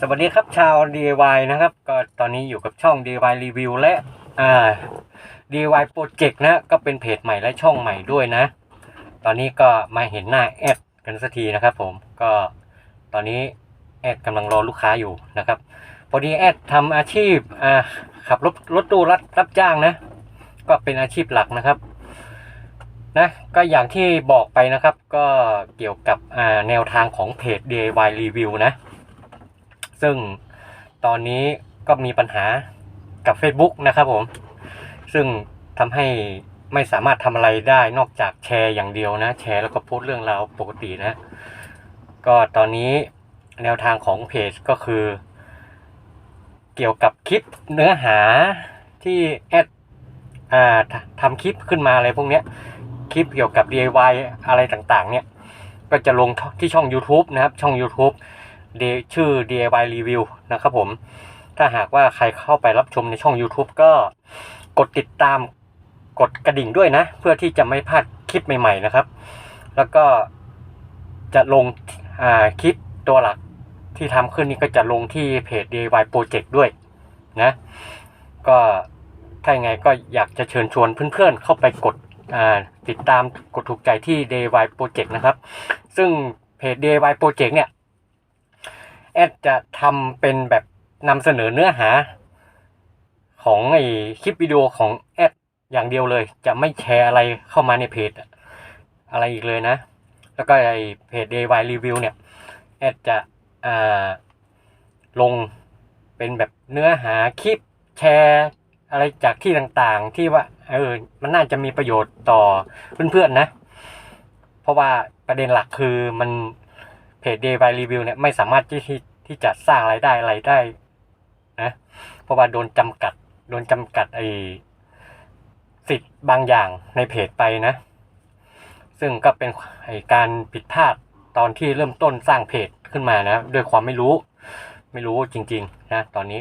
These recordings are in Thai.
สวัสดีครับชาว DIY นะครับ ก็ตอนนี้อยู่กับช่อง DIY Review และอ่า DIY Project นะก็เป็นเพจใหม่และช่องใหม่ด้วยนะ ตอนนี้ก็มาเห็นหน้าแอดกันสักทีนะครับผมก็ตอนนี้แอดกำลังรอลูกค้าอยู่นะครับพอดีแอดทำอาชีพอ่าขับรถรถตู้รับรับจ้างนะ ก็เป็นอาชีพหลักนะครับนะก็อย่างที่บอกไปนะครับก็เกี่ยวกับแนวทางของเพจ DIY Review นะ ซึ่งตอนนี้ก็มีปัญหากับ Facebook นะครับผม ซึ่งทำให้ไม่สามารถทำอะไรได้นอกจากแชร์อย่างเดียวนะ แชร์แล้วก็โพสเรื่องราวปกตินะ ก็ตอนนี้แนวทางของเพจก็คือ เกี่ยวกับคลิปเนื้อหาที่แอดทำคลิปขึ้นมาอะไรพวกนี้คลิปเกี่ยวกับ DIY อะไรต่างๆ เนี่ย ก็จะลงที่ช่อง YouTube นะครับ ช่อง YouTube ชื่อ DIY Review นะครับผม ถ้าหากว่าใครเข้าไปรับชมในช่อง YouTube ก็กดติดตามกดกระดิ่งด้วยนะ เพื่อที่จะไม่พลาดคลิปใหม่ ๆนะครับ แล้วก็จะลงคลิปตัวหลักที่ทำขึ้นนี่ก็จะลงที่เพจ DIY Project ด้วยนะก็ถ้ายังไงก็อยากจะเชิญชวนเพื่อนๆเข้าไปกดติดตามกดถูกใจที่ DIY Project นะครับ ซึ่งเพจ DIY Project เนี่ย แอดจะทำเป็นแบบนำเสนอเนื้อหา ของไอคลิปวิดีโอของแอดอย่างเดียวเลย จะไม่แชร์อะไรเข้ามาในเพจอะไรอีกเลยนะ แล้วก็ไอเพจ DIY Review เนี่ย แอดจะอ่าลงเป็นแบบเนื้อหาคลิปแชร์อะไรจากที่ต่างๆ ที่ว่าเออมันน่าจะมีประโยชน์ต่อเพื่อนๆนะ เพราะว่าประเด็นหลักคือมัน จ Day by Review เนี่ยไม่สามารถที่ที่ที่จะสร้างรายได้อะไรได้นะเพราะว่าโดนจำกัดโดนจำกัดไอสิทธิ์บางอย่างในเพจไปนะ ซึ่งก็เป็นไอการผิดพลาดตอนที่เริ่มต้นสร้างเพจขึ้นมานะด้วยความไม่รู้ไม่รู้จริงๆนะตอนนี้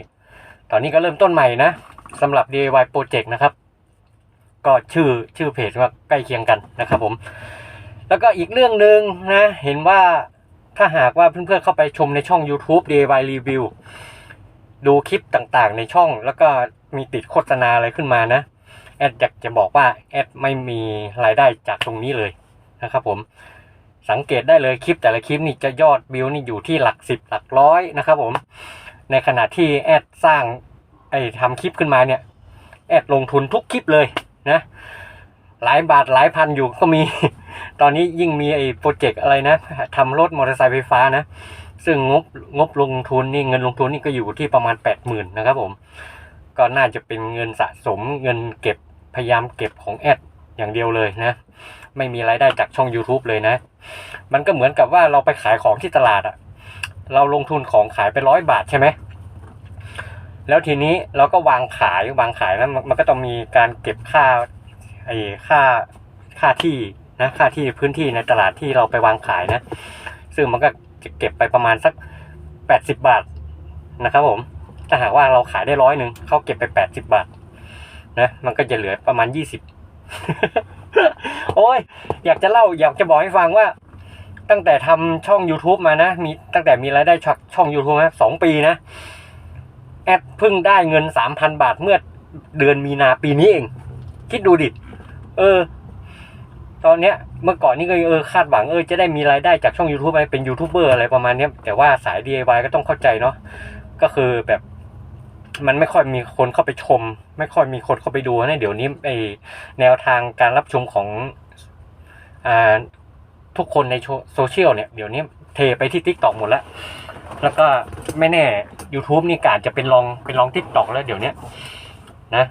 ตอนนี้ก็เริ่มต้นใหม่นะสำหรับ DIY Project นะครับ ก็ชื่อชื่อเพจว่าใกล้เคียงกันนะครับผม แล้วก็อีกเรื่องหนึ่งนะ เห็นว่า ถ้าหากว่าเพื่อนๆเข้าไปชมในช่อง YouTube DIY Review ดูคลิปต่างๆ ในช่องแล้วก็มีติดโฆษณาอะไรขึ้นมานะ แอดอยากจะบอกว่าแอดไม่มีรายได้จากตรงนี้เลยนะครับผมสังเกตได้เลยคลิปแต่ละคลิปนี่จะยอดวิวนี่อยู่ที่หลักสิบหลักร้อยนะครับผม ในขณะที่แอดสร้างไอ้ทำคลิปขึ้นมาเนี่ย แอดลงทุนทุกคลิปเลยนะ หลายบาทหลายพันอยู่ก็มี ตอนนี้ยิ่งมีไอ้โปรเจกต์อะไรนะทำรถมอเตอร์ไซค์ไฟฟ้านะ ซึ่งงบงบลงทุนนี่เงินลงทุนนี่ก็อยู่ที่ประมาณแปดหมื่นนะครับผม ก็น่าจะเป็นเงินสะสมเงินเก็บพยายามเก็บของแอดอย่างเดียวเลยนะ ไม่มีรายได้จากช่อง YouTube เลยนะ มันก็เหมือนกับว่าเราไปขายของที่ตลาดอะเราลงทุนของขายไปร้อยบาทใช่ไหมแล้วทีนี้เราก็วางขายวางขายนะมันมันก็ต้องมีการเก็บค่าไอ้ค่าค่าที่ นะค่าที่พื้นที่ในตลาดที่เราไปวางขายนะ ซึ่งมันก็จะเก็บไปประมาณสักแปดสิบบาทนะครับผมถ้าหากว่าเราขายได้ร้อยหนึ่งเขาเก็บไปแปดสิบบาทนะมันก็จะเหลือประมาณยี่สิบโอ้ย อยากจะเล่าอยากจะบอกให้ฟังว่า ตั้งแต่ทำช่อง YouTube มานะ มีตั้งแต่มีรายได้ช่อง YouTube นะสองปีนะ แอดเพิ่งได้เงินสามพันบาทเมื่อเดือนมีนาปีนี้เอง คิดดูดิ เออ ตอนเนี้ยเมื่อก่อนนี่ก็เออคาดหวังเออจะได้มีรายได้จากช่อง YouTube ไปเป็นยูทูบเบอร์อะไรประมาณเนี้ยแต่ว่าสาย DIY ก็ต้องเข้าใจเนาะก็คือแบบมันไม่ค่อยมีคนเข้าไปชม ไม่ค่อยมีคนเข้าไปดูนะเดี๋ยวนี้ไอแนวทางการรับชมของอ่าทุกคนในโซเชียลเนี่ยเดี๋ยวนี้เทไปที่ t ิ k t o k หมดแล้ว แล้วก็ไม่แน่ YouTube นี่กอาจจะเป็นรองเป็นรอง t ิ k t o k แล้วเดี๋ยวนี้นะ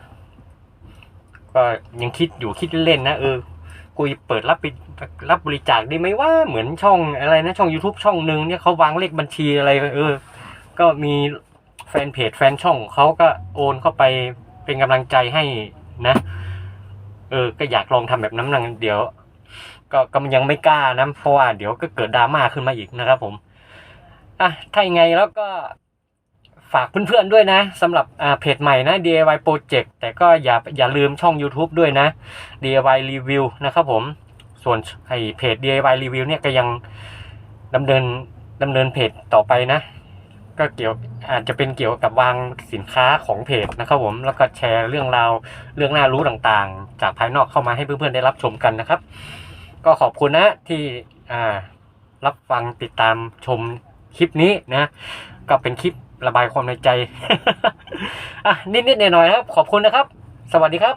ก็ยังคิดอยู่คิดเล่นนะเออ กูเปิดรับไปรับบริจาคได้ไหมว่าเหมือนช่องอะไรนะช่อง YouTube ช่องหนึ่งเนี่ยเขาวางเลขบัญชีอะไรเออ ก็มีแฟนเพจแฟนช่องเขาก็โอนเข้าไปเป็นกำลังใจให้นะ เออ ก็อยากลองทำแบบนั้นนังเดี๋ยว ก็ก็ยังไม่กล้านะเพราะว่าเดี๋ยวก็เกิดดราม่าขึ้นมาอีกนะครับผมอะถ้ายังไงแล้วก็ ฝากเพื่อนๆด้วยนะสำหรับเพจใหม่นะ DIY Project แต่ก็อย่าอย่าลืมช่อง YouTube ด้วยนะ DIY Review นะครับผมส่วนไอเพจ DIY Review เนี่ยก็ยังดำเนินดำเนินเพจต่อไปนะ ก็เกี่ยวอาจจะเป็นเกี่ยวกับวางสินค้าของเพจนะครับผมแล้วก็แชร์เรื่องราวเรื่องน่ารู้ต่างๆ จากภายนอกเข้ามาให้เพื่อนๆได้รับชมกันนะครับ ก็ขอบคุณนะที่รับฟังติดตามชมคลิปนี้นะ ก็เป็นคลิป ระบายความในใจ อะนิดๆหน่อยๆนะครับ ขอบคุณนะครับ สวัสดีครับ